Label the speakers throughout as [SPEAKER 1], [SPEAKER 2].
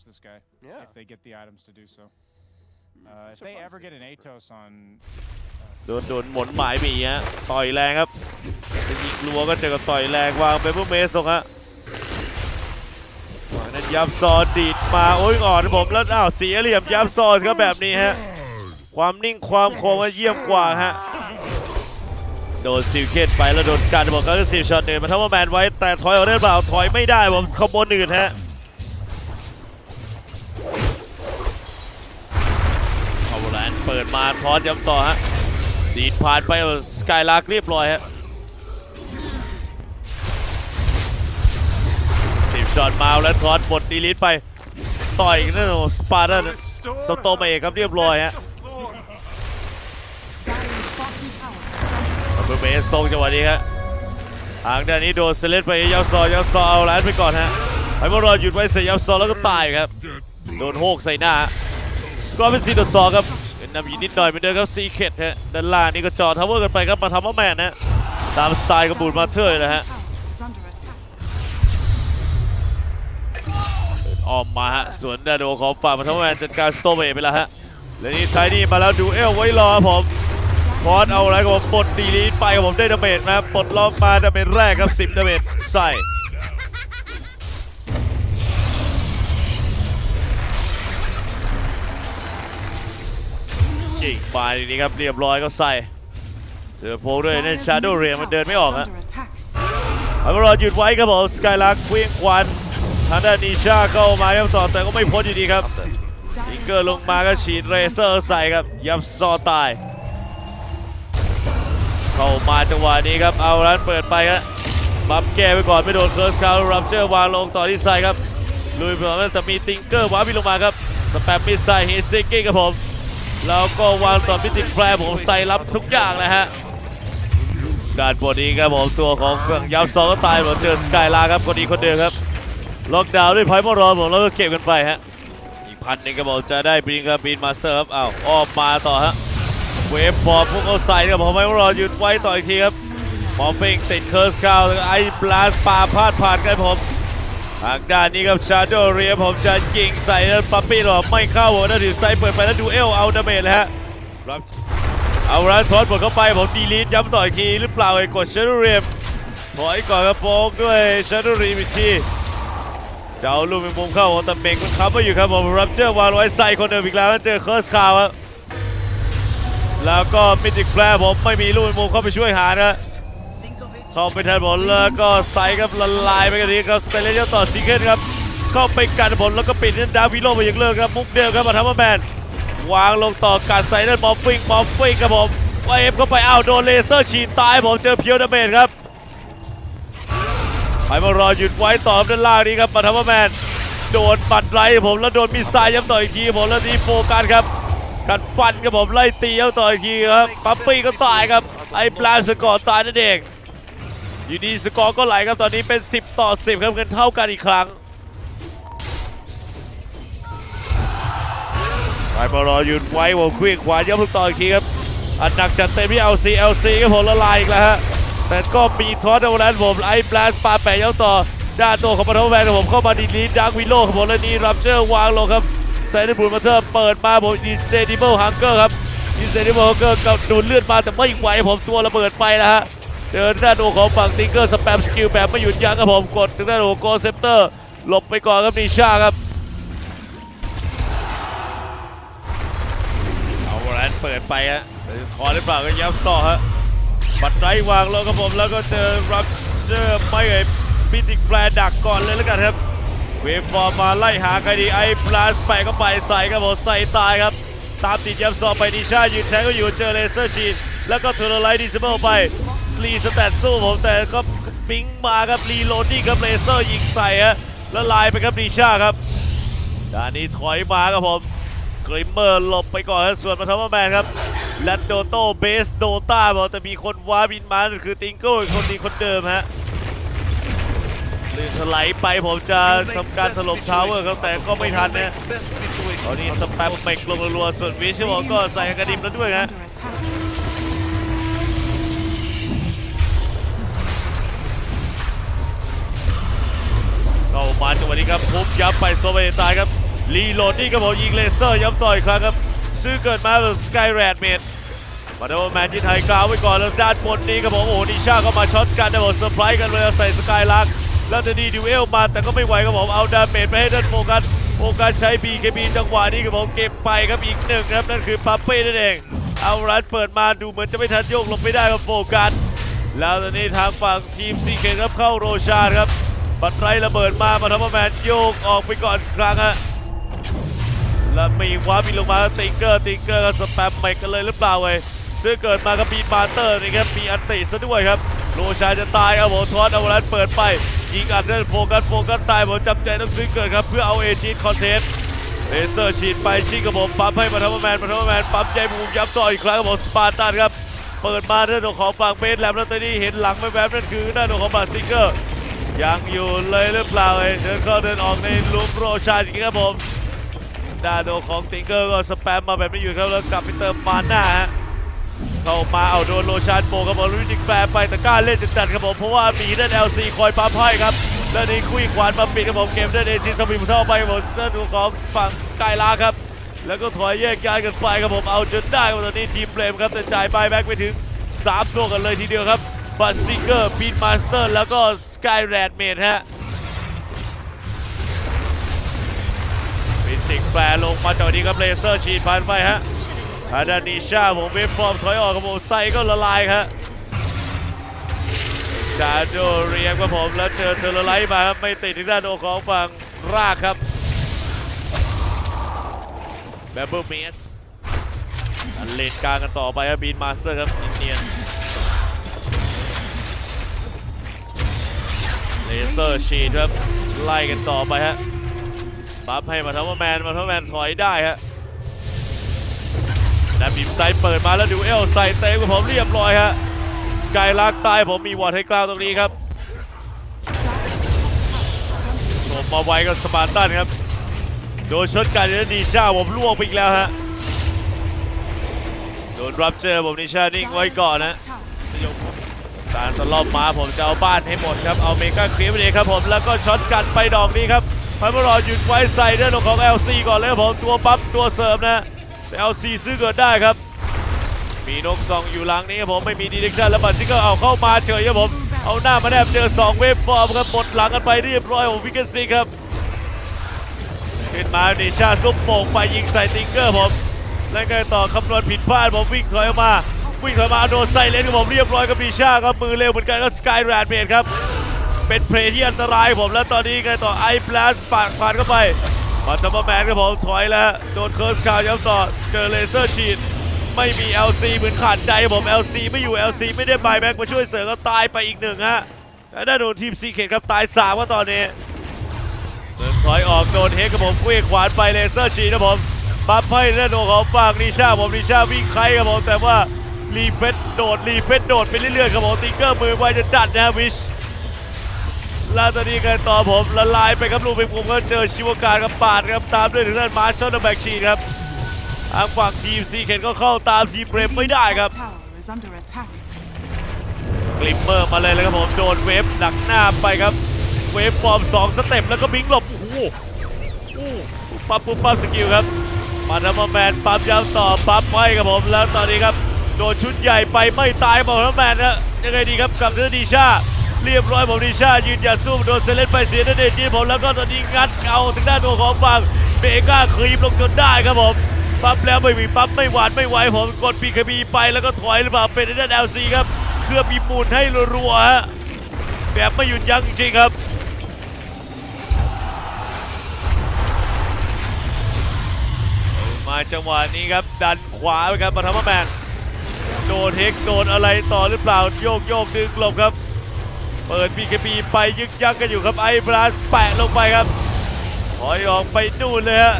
[SPEAKER 1] torch this guy
[SPEAKER 2] Yeah.
[SPEAKER 1] if they get the items to do so. Uh, if
[SPEAKER 2] surprised
[SPEAKER 1] they ever
[SPEAKER 2] they
[SPEAKER 1] get an
[SPEAKER 2] didn't
[SPEAKER 1] Atos on
[SPEAKER 3] โดนโดนหมุนหมายหมีฮะต่อยแรงครับจะยิงรัวก็เจอกับต่อยแรงวางไปเพื่อเมสตรงฮะวางนั้นยับซอนดีดมาโอ้ยอ่อนผมแล้วอ้าวเสียเหลี่ยมยับซอนครับแบบนี้ฮะความนิ่งความคมว่าเยี่ยมกว่าฮะโดนซิลเคนไปแล้วโดนการบอกก็สิบช็อตเดินมาทั้งว่าแมนไว้แต่ถอยออกได้หรือเปล่าถอยไม่ได้ผมขบวนอื่นฮะ เปิดมาทอสย้ำต่อฮะดีดผ่านไปสกายลักเรียบร้อยฮะสิบช็อตมาแล้วทอดบดดีลิทไป ต่อยนั่นโอ้สปาร์ตันสโตมาเอกครับเรียบร้อยฮะเบอร์เบสตรงจังหวะนี้ฮะทางด้านนี้โดนเซเลสไปยาวซอยาวซอเอาแลนไปก่อนฮะไอ้มารอหยุดไว้เสร็จยาวซอแล้วก็ตายครับ โดนโฮกใส่หน้าสกอร์เป็น4ต่อ2ครับ เป็นนำอยู่นิดหน่อยเหมือนเดิมครับซีเคทฮะด้านล่างนี่ก็จอทาวเวอร์กันไปครับมาทำว่าแมนนะตามสไตล์กระบูดมาเชอร์นะฮะออมมาฮะสวนดาโดของฝ่ามาทำว่าแมนจัดการสโตเบไปแล้วฮะและนี่ไทนี่มาแล้วดูเอลไว้รอผมพอดเอาอะไรครับผมปลดดีลีทไปครับผมได้ดาเมจมาปลดล็อกมาดาเมจแรกครับ 10ดาเมจใส่ ยิงไปทีนี้ครับเรียบร้อยก็ใส่เจอโพลด้วยนั่นชาร์โดเรียมันเดินไม่ออก
[SPEAKER 4] Is
[SPEAKER 3] ฮะ
[SPEAKER 4] under attack.
[SPEAKER 3] เอารอหยุดไว้ครับผมสกายลักเควียงควันทางด้านนิชาเข้ามาครับต่อแต่ก็ไม่พ้นอยู่ดีครับทิงเกอร์ลงมาก็ฉีดเรเซอร์ใส่ครับ ยับซอตาย เข้ามาจังหวะนี้ครับ เอาร้านเปิดไปครับบัฟแก้ไปก่อนไม่โดนเคิร์สคาวรับเจอร์วางลงต่อที่ไซครับลุยไปก่อนแต่มีติงเกอร์วาร์ปลงมาครับสแปมมิสไซเฮซิกิ้งครับผม แล้วก็วางต่อพิจิแฟร์ผมใส่รับทุกอย่างเลยฮะการบอดี้ครับผมตัวของเครื่องยับซองก็ตายหมดเจอสกายลาครับคนดีคนเดิมครับล็อกดาวน์ด้วยไพ่มอรอนผมแล้วก็เก็บกันไปฮะอีกพันหนึ่งก็บอกจะได้บินครับบินมาเตอร์ครับอ้าวอ้อมมาต่อฮะเวฟบอลพวกเขาใส่ครับผมไพ่มอรอหยุดไว้ต่ออีกทีครับหมอฟิงติดเคิร์สคาวไอ้บลาสปาพาดผ่านกันผม ทางด้านนี้ครับชาโดเรียผมจะยิงใส่แล้วปั๊ปปี้หรอไม่เข้าหัวนะถือไซเปิดไปแล้วดูเอลเอาดาเมจเลยฮะเอาละทอดบดเข้าไปผมดีลีทย้ำต่ออีกทีหรือเปล่าไอ้กดเชนเรียมถอยก่อนกระโปรงด้วยเชนรีมอีกทีจะเอาลูกเป็นมุมเข้าของตะเมงมันค้ำไว้อยู่ครับผมรับเจอวางไว้ใส่คนเดิมอีกแล้วเจอเคิร์สคาวครับแล้วก็มิจิกแฟร์ผมไม่มีลูกเป็นมุมเข้าไปช่วยหานะ เข้าไปแทนบอลแล้วก็ใส่ครับละลายไปกันทีครับเซเลนเดียต่อซีเกนครับ เข้าไปกันบอลแล้วก็ปิดนั่นดาวิโลไปอย่างเลิกครับมุกเดียวครับมาทำมาแมนวางลงต่อการใส่นั่นบอมฟิงบอมฟิงครับผมเอฟเข้าไปอ้าวโดนเลเซอร์ฉีดตายผมเจอเพียวดาเมจครับไปมารอหยุดไว้ต่อด้านล่างนี้ครับมาทำว่าแมนโดนปัดไล่ผมแล้วโดนมิสไซล์ย้ำต่ออีกทีผมแล้วทีโฟกัสครับกัดฟันครับผมไล่ตีย้ำต่ออีกทีครับปั๊ปปี้ก็ตายครับไอ้ปลาสกอร์ตายนั่นเอง อยู่ดีสกอร์ก็ไหลครับตอนนี้เป็น 10 ต่อ 10 ครับเงินเท่ากันอีกครั้งไปมารอหยุดไว้วงเคลื่องขวาย้ำลูกต่ออีกทีครับ อันหนักจัดเต็มที่ LC LC ครับผมละลายอีกแล้วฮะ แต่ก็มีทอสเอาแลนผมไอ้แบลสปาแปะย้ำต่อด้านตัวของปฐมแวนครับผมเข้ามาดีลีดดังวิโลครับผมและนี่รับเจอร์วางลงครับไซน์บูลมาเตอร์เปิดมาผมดีเซดิเบิลฮังเกอร์ครับดีเซดิเบิลฮังเกอร์กับดูดเลือดมาแต่ไม่ไหวผมตัวระเบิดไปแล้วฮะ เจอด้านตัวของฝั่งติงเกอร์สแปมสกิลแบบไม่หยุดยั้งครับผมกดทางด้านขอโกเซปเตอร์หลบไปก่อนครับนิชาครับเอาแรนเปิดไปฮะถอนหรือเปล่าก็ยับต่อฮะบัตรไรวางลงครับผมแล้วก็เจอรับเจอไม่เอ่ยพิติกแฟร์ดักก่อนเลยแล้วกันครับเวฟฟอร์มมาไล่หาใครดีไอ้ปลาสไปก็ไปใส่ครับผมใส่ตายครับ ตามติดยับซอไปนิชายืนแทงก็อยู่เจอเลเซอร์ชีนแล้วก็เทอร์ไลท์ดิสเบิลไป รีสแตทสู้ผมแต่ก็ปิ๊งมาครับรีโลดดิ้งครับเลเซอร์ยิงใส่ฮะแล้วลายไปครับนิชาครับด้านนี้ถอยมาครับผมกริมเมอร์หลบไปก่อนครับส่วนมาทอมแมนครับและโดโต้เบสโดต้าบอกแต่มีคนว้าบินมาคือติงโก้คนดีคนเดิมฮะลื่นถลายไปผมจะทำการถล่มทาวเวอร์ครับแต่ก็ไม่ทันนะตอนนี้สแปมเมกลงรัวส่วนวิชวลก็ใส่กระดิ่มแล้วด้วยฮะ เข้ามาจังหวะนี้ครับพุบยับไปโซเบตายครับรีโหลดนี่ครับผมยิงเลเซอร์ย้ำต่ออีกครั้งครับ ซื้อเกิดมาแบบสกายแรดเมดมาดแมนที่ไทยกล่าวไว้ก่อนแล้วด้านบนนี้ครับผมโอ้โหนิชาก็มาช็อตกันนะผมเซอร์ไพรส์กันเลยใส่สกายลักแล้วจะดีดิวเอลมาแต่ก็ไม่ไหวครับผมเอาดาเมจไปให้ด้านโฟกัสโฟกัสใช้ BKB จังหวะนี้ครับผมเก็บไปครับอีกหนึ่งครับนั่นคือปั๊ปเป้นั่นเองเอารันเปิดมาดูเหมือนจะไม่ทันโยกลงไม่ได้ครับโฟกัสแล้วตอนนี้ทางฝั่งทีมซีเคครับเข้าโรชาครับ บัตรไรระเบิดมามาทำให้แมนโยกออกไปก่อนครั้งฮะแล้วมีคว้าบินลงมาติงเกอร์ติงเกอร์ก็สแปมใหม่กันเลยหรือเปล่าเว้ยซื้อเกิดมากับบีมาเตอร์นี่ครับมีอันติซะด้วยครับโรชาจะตายครับผมทอสเอารันเปิดไปยิงอัดเล่นโฟกัสโฟกัสตายผมจำใจต้องซื้อเกิดครับเพื่อเอาเอจีคอนเทนต์เลเซอร์ฉีดไปชิงกับผมปั๊มให้มาทำแมนมาทำแมนปั๊มใจบูมย้ำต่ออีกครั้งครับผมสปาร์ตันครับเปิดมาด้านของฝั่งเบสแลมแล้วตอนนี้เห็นหลังแวบๆนั่นคือด้านของบาซิงเกอร์ ยังอยู่เลยหรือเปล่าเอ้ยเดินเข้าเดินออกในลุมโรชาจริงครับผมด้านของติงเกอร์ก็สแปมมาแบบนี้อยู่ครับแล้วกลับไปเติมมาหน้าฮะเข้ามาเอาโดนโรชานโบครับผมลุยจิกแฟร์ไปแต่กล้าเล่นจัดๆครับผมเพราะว่ามีด้าน LC คอยปั๊มให้ครับด้านนี้คุยขวานมาปิดครับผมเกมด้านเอชินสมิมเข้าไปครับผมด้านของฝั่งสกายลาครับแล้วก็ถอยแยกย้ายกันไปครับผมเอาจนได้ครับตอนนี้ทีมเบรมครับแต่จ่ายบายแบ็กไปถึง3ตัวกันเลยทีเดียวครับบัตซิเกอร์บีนมาสเตอร์แล้วก็ส กายแรดเมดฮะฟิสิกแปรลงมาจากนี้ครับเลเซอร์ฉีดผ่านไปฮะทาดานิชาผมเวฟฟอร์มถอยออกครับผมไซก็ละลายครับจาโดเรียงครับผมแล้วเจอเทอร์ไลท์มาครับไม่ติดที่ด้านโอของฝั่งรากครับแบมเบิลเมสเลนกลางกันต่อไปครับบีนมาสเตอร์ครับเนียน เลเซอร์ฉีดครับไล่กันต่อไปฮะปั๊บให้มาทัพแมนมาทัพแมนถอยได้ฮะแล้วบีมไซด์เปิดมาแล้วดูเอลใส่เต็มกับผมเรียบร้อยฮะสกายลักใต้ผมมีวอร์ดให้กล้าวตรงนี้ครับผมมาไว้กับสปาร์ตันครับ โดนช็อตการดีชาผมล่วงไปอีกแล้วฮะโดนรับเจอผมนิชานิ่งไว้ก่อนนะ การสลอบมาผมจะเอาบ้านให้หมดครับ เอาเมกาครีมเองครับผมแล้วก็ช็อตกันไปดอกนี้ครับพันบรอหยุดไว้ใส่ด้านของ LC ก่อนเลยครับผมตัวปั๊บตัวเสริมนะแต่ LC ซื้อเกิดได้ครับ มีนกซองอยู่หลังนี้ครับผมไม่มีดีเด็กชันแล้วบัตซิงก็เอาเข้ามาเฉยครับผมเอาหน้ามาแนบเจอ 2 เวฟฟอร์มครับหมดหลังกันไปเรียบร้อยผมวิกเกซิงครับขึ้นมาดิชาซุปโป่งไปยิงใส่ติงเกอร์ผมแล้วก็ต่อคำนวณผิดพลาดผมวิ่งถอยออกมา วิ่งถอยมาโดนไซเลนกับผมเรียบร้อยกับดีชาครับมือเร็วเหมือนกันก็สกายแรดเมดครับ เป็นเพลย์ที่อันตรายผมแล้วตอนนี้ไงต่อไอพลัสปาดผ่านเข้าไปมาทัมเบอร์แมนครับผมถอยแล้วโดนเคิร์สคาวย้ำต่อเจอเลเซอร์ฉีดไม่มี LC เหมือนขาดใจครับผม LC ไม่อยู่ LC ไม่ได้บายแบ็กมาช่วยเสริมก็ตายไปอีกหนึ่งฮะและได้โดนทีมซีเคทครับตายสามว่าตอนนี้เดินถอยออกโดนเฮกครับผมเคว้งขวานไปเลเซอร์ฉีดครับผมปั๊บให้ด้านโดนของฝั่งนิชาผมนิชาวิ่งไคครับผมแต่ว่า รีเฟสโดดรีเฟสโดดไปเรื่อยๆครับผมติงเกอร์มือไวจะจัดนะวิชแล้วตอนนี้กันต่อผมละลายไปครับลูกไปผมก็เจอชิวการกับปาดครับตามด้วยถึงด้านมาร์ชอลแบ็กชีครับทางฝั่งทีมซีเคนก็เข้าตามทีมเบรมไม่ได้ครับกลิมเมอร์มาเลยเลยครับผมโดนเวฟหนักหน้าไปครับ เวฟฟอร์ม2สเต็ปแล้วก็บิงหลบโอ้โหอู้ปั๊บปุ๊บปั๊บสกิลครับมาทำมาแมนปั๊บยาวต่อปั๊บไว้ครับผมแล้วตอนนี้ครับ โดนชุดใหญ่ไปไม่ตายบอกแล้วแมนนะยังไงดีครับกับเธอดีชาเรียบร้อยผมดีชายืนหยัดสู้โดนเซเลนไปเสียนั่นเองจีผมแล้วก็ตอนนี้งัดเอาถึงด้านตัวของฝั่งเบก้าครีมลงจนได้ครับผมปั๊บแล้วไม่มีปั๊บไม่หวานไม่ไหวผมกดปีคบีไปแล้วก็ถอยหรือเปล่าเป็นด้านเอลซีครับเคลือบมีปูนให้รัวฮะแบบไม่หยุดยั้งจริงครับมาจังหวะนี้ครับดันขวาไปครับมาทำมาแมน โดนเฮกโดนอะไรต่อหรือเปล่าโยกโยกดึงหลบครับ เปิดพีคบีไปยึกยักกันอยู่ครับไอ้บลัสแปะลงไปครับถอยออกไปนู่นเลยฮะ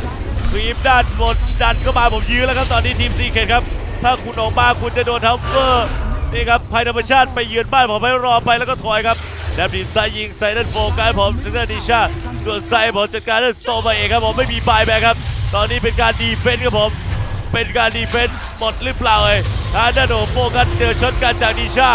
[SPEAKER 3] ครีมด้านบนดันเข้ามาผมยื้อแล้วครับตอนนี้ทีมซีเคนครับ ถ้าคุณออกมาคุณจะโดนทัฟเฟอร์นี่ครับภัยธรรมชาติไปเยือนบ้านผมให้รอไปแล้วก็ถอยครับแดบดินซ้ายยิงใส่ด้านโฟกัสผมถึงด้านดิชาส่วนไซผมจัดการด้านสโตมาเองครับผมไม่มีบายแบ็คครับ ตอนนี้เป็นการดีเฟนต์ครับผม เป็นการดีเฟนต์หมดหรือเปล่าเอ้ยทางด้านโอโฟกัสเจอช็อตการจากดิชา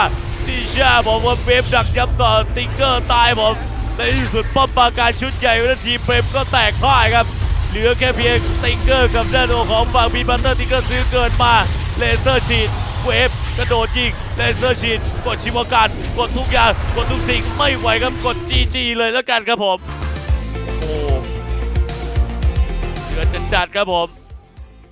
[SPEAKER 3] ดิชาบอกว่าเวฟดักย้ำต่อติงเกอร์ตายผมในที่สุดป้อมปราการชุดใหญ่ของทีมเฟมก็แตกพ่ายครับเหลือแค่เพียงติงเกอร์กับด้านโอของฝั่งบีบัตเตอร์ติงเกอร์ซื้อเกินมาเลเซอร์ฉีดเวฟกระโดดยิงเลเซอร์ฉีดกดชิวการกดทุกอย่างกดทุกสิ่งไม่ไหวครับกด GG เลยแล้วกันครับผมโอ้โหเดือดจัดครับผม